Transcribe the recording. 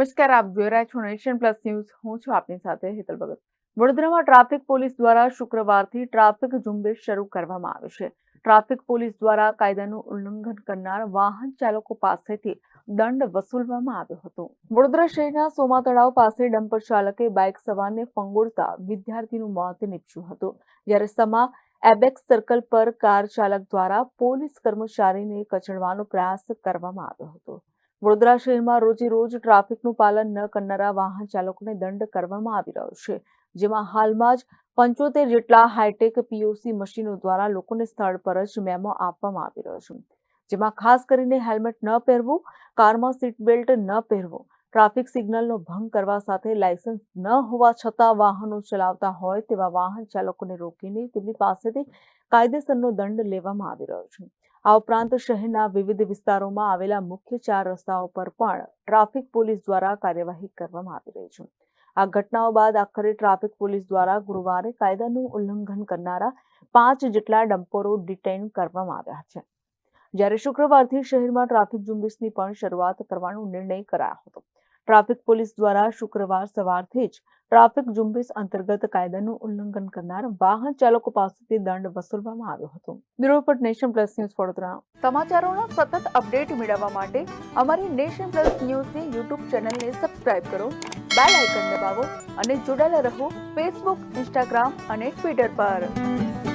નમસ્કાર, આપ જોઈ રહ્યા છો નેશન પ્લસ ન્યૂઝ. હું છું આપની સાથે હેતલ ભગત. વડોદરામાં ટ્રાફિક પોલીસ દ્વારા શુક્રવારથી ટ્રાફિક ઝુંબેશ શરૂ કરવામાં આવી છે. ટ્રાફિક પોલીસ દ્વારા કાયદાનું ઉલ્લંઘન કરનાર વાહન ચાલકો પાસેથી દંડ વસૂલવામાં આવ્યો હતો. વડોદરા શહેરના સોમા તળાવ પાસે ડમ્પર ચાલકે બાઇક સવારને ફંગોળતા વિદ્યાર્થીનું મોત નીપજ્યું હતું. જ્યારે સમા એબેક્સ સર્કલ પર કાર ચાલક દ્વારા પોલીસ કર્મચારીને કચડવાનો પ્રયાસ કરવામાં આવ્યો હતો. વડોદરા શહેરમાં રોજે રોજ ટ્રાફિકનું પાલન ન કરનારા વાહન ચાલકોને દંડ કરવામાં આવી રહ્યો છે. જેમાં હાલમાં જ પંચોતેર જેટલા હાઈટેક પીઓસી મશીનો દ્વારા લોકોને સ્થળ પર જ મેમો આપવામાં આવી રહ્યો છે. જેમાં ખાસ કરીને હેલ્મેટ ન પહેરવું, કારમાં સીટ બેલ્ટ ન પહેરવું, ટ્રાફિક સિગ્નલનો ભંગ કરવા સાથે લાયસન્સ ન હોવા છતાં વાહનો ચલાવતા હોય તેવા વાહન ચાલકોને રોકીને તેમની પાસેથી કાયદેસરનો દંડ લેવામાં આવી રહ્યો છે. આ ઉપરાંત શહેરના વિવિધ વિસ્તારોમાં આવેલા મુખ્ય ચાર રસ્તાઓ પર પણ ટ્રાફિક પોલીસ દ્વારા કાર્યવાહી કરવામાં આવી રહી છે. આ ઘટનાઓ બાદ આખરે ટ્રાફિક પોલીસ દ્વારા ગુરુવારે કાયદાનું ઉલ્લંઘન કરનારા પાંચ જેટલા ડમ્પરો ડિટેઇન કરવામાં આવ્યા છે. જ્યારે શુક્રવારથી શહેરમાં ટ્રાફિક ઝુંબેશની પણ શરૂઆત કરવાનો નિર્ણય કરાયો હતો. ટ્રાફિક પોલીસ દ્વારા શુક્રવાર સવારથી જ ટ્રાફિક ઝુંબેશ અંતર્ગત કાયદાનું ઉલ્લંઘન કરનાર વાહન ચાલકો પાસેથી દંડ વસૂલવામાં આવ્યો હતો. Bureau report nation plus news Vadodara. સમાચારોના સતત અપડેટ મેળવવા માટે અમારી નેશન પ્લસ ન્યૂઝની યુટ્યુબ ચેનલને સબસ્ક્રાઇબ કરો, બેલ આઇકન દબાવો અને જોડાયેલા રહો ફેસબુક, ઇન્સ્ટાગ્રામ અને ટ્વિટર પર.